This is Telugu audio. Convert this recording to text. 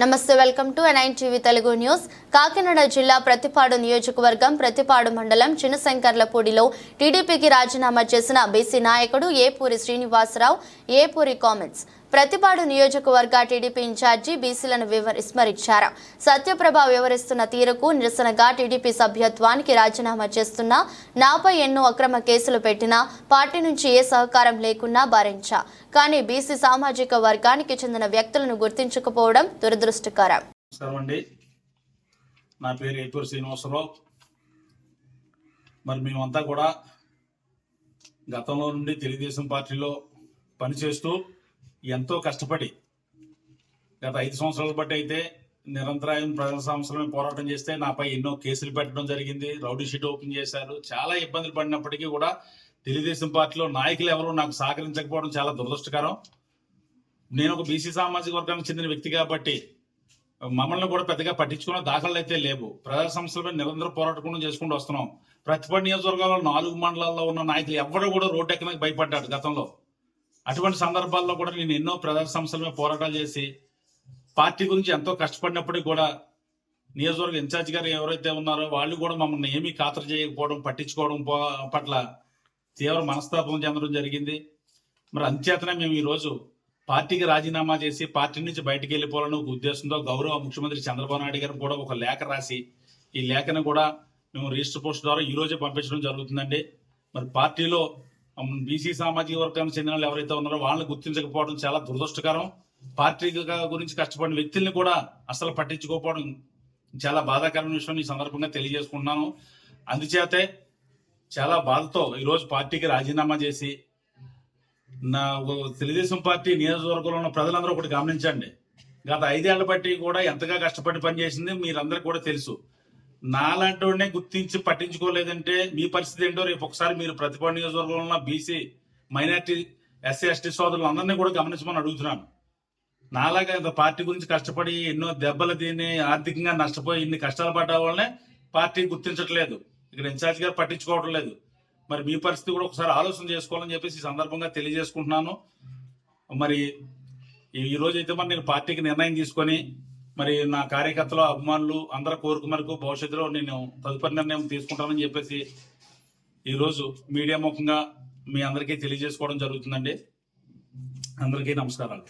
నమస్తే వెల్కమ్ టు ఎన్ఐన్ టీవీ తెలుగు న్యూస్ కాకినాడ జిల్లా ప్రతిపాడు నియోజకవర్గం ప్రతిపాడు మండలం చిన్నశంకర్లపూడిలో టీడీపీకి రాజీనామా చేసిన బీసీ నాయకుడు ఏపూరి శ్రీనివాసరావు ఏపూరి కామెంట్స్. ప్రతిపాడు నియోజకవర్గ టీడీపీ ఇన్ఛార్జి బీసీలను వివ- విస్మరించారు. సత్యప్రభ వివరిస్తున్న తీరుకు నిరసనగా టీడీపీ సభ్యత్వానికి రాజీనామా చేస్తున్నా నాపై ఎన్నో అక్రమ కేసులు పెట్టినా పార్టీ నుంచి ఏ సహకారం లేకున్నా భరించా. కానీ బీసీ సామాజిక వర్గానికి చెందిన వ్యక్తులను గుర్తించకపోవడం దురదృష్టకరం. నా పేరు ఏపూరు శ్రీనివాసరావు. మరి మేమంతా కూడా గతంలో నుండి తెలుగుదేశం పార్టీలో పనిచేస్తూ ఎంతో కష్టపడి గత ఐదు సంవత్సరాల బట్టి అయితే నిరంతరాయం ప్రజల సమస్యల పోరాటం చేస్తే నాపై ఎన్నో కేసులు పెట్టడం జరిగింది రౌడీ షీట్ ఓపెన్ చేశారు. చాలా ఇబ్బందులు పడినప్పటికీ కూడా తెలుగుదేశం పార్టీలో నాయకులు ఎవరు నాకు సహకరించకపోవడం చాలా దురదృష్టకరం. నేను ఒక బీసీ సామాజిక వర్గానికి చెందిన వ్యక్తి కాబట్టి మమ్మల్ని కూడా పెద్దగా పట్టించుకున్న దాఖలు అయితే లేవు. ప్రజా సమస్యలపై నిరంతరం పోరాటం చేసుకుంటూ వస్తున్నాం. ప్రతిపడి నియోజకవర్గాల్లో నాలుగు మండలాల్లో ఉన్న నాయకులు ఎవరు కూడా రోడ్డు ఎక్కడానికి భయపడ్డాడు గతంలో. అటువంటి సందర్భాల్లో కూడా నేను ఎన్నో ప్రజా సమస్యల పోరాటాలు చేసి పార్టీ గురించి ఎంతో కష్టపడినప్పటికీ కూడా నియోజకవర్గ ఇన్ఛార్జ్ గారు ఎవరైతే ఉన్నారో వాళ్ళు కూడా మమ్మల్ని ఏమీ ఖాతరు చేయకపోవడం పట్టించుకోవడం పట్ల తీవ్ర మనస్తాపం చెందడం జరిగింది. మరి అంచేతనే మేము ఈరోజు పార్టీకి రాజీనామా చేసి పార్టీ నుంచి బయటకు వెళ్ళిపోవాలని ఒక ఉద్దేశంతో గౌరవ ముఖ్యమంత్రి చంద్రబాబు నాయుడు గారు కూడా ఒక లేఖ రాసి ఈ లేఖను కూడా మేము రిజిస్టర్ పోస్ట్ ద్వారా ఈ రోజే పంపించడం జరుగుతుందండి. మరి పార్టీలో బీసీ సామాజిక వర్గానికి చెందిన వాళ్ళు ఎవరైతే ఉన్నారో వాళ్ళని గుర్తించకపోవడం చాలా దురదృష్టకరం. పార్టీ గురించి కష్టపడిన వ్యక్తుల్ని కూడా అసలు పట్టించుకోకపోవడం చాలా బాధాకరమైన విషయం ఈ సందర్భంగా తెలియజేసుకుంటున్నాను. అందుచేతే చాలా బాధతో ఈరోజు పార్టీకి రాజీనామా చేసి నా తెలుగుదేశం పార్టీ నియోజకవర్గంలో ఉన్న ప్రజలందరూ ఒకటి గమనించండి. గత ఐదేళ్ళ బట్టి కూడా ఎంతగా కష్టపడి పనిచేసింది మీరందరికీ కూడా తెలుసు. నాలాంటి వాడినే గుర్తించి పట్టించుకోలేదంటే మీ పరిస్థితి ఏంటో రేపు ఒకసారి మీరు ప్రతిభా నియోజకవర్గంలో ఉన్న బీసీ మైనార్టీ ఎస్సీ ఎస్టీ సోదరులందరినీ కూడా గమనించమని అడుగుతున్నాను. నాలాగా ఇంత పార్టీ గురించి కష్టపడి ఎన్నో దెబ్బలు తిని ఆర్థికంగా నష్టపోయి ఇన్ని కష్టాలు పడ్డ వాళ్ళనే పార్టీ గుర్తించట్లేదు. ఇక్కడ ఇన్ఛార్జ్ గారు పట్టించుకోవడం లేదు. మరి మీ పరిస్థితి కూడా ఒకసారి ఆలోచన చేసుకోవాలని చెప్పేసి ఈ సందర్భంగా తెలియజేసుకుంటున్నాను. మరి ఈ రోజు అయితే మరి నేను పార్టీకి నిర్ణయం తీసుకొని మరి నా కార్యకర్తలు అభిమానులు అందరి కోరిక మేరకు భవిష్యత్తులో నేను తదుపరి నిర్ణయం తీసుకుంటానని చెప్పేసి ఈరోజు మీడియా ముఖంగా మీ అందరికీ తెలియజేసుకోవడం జరుగుతుందండి. అందరికీ నమస్కారాలు.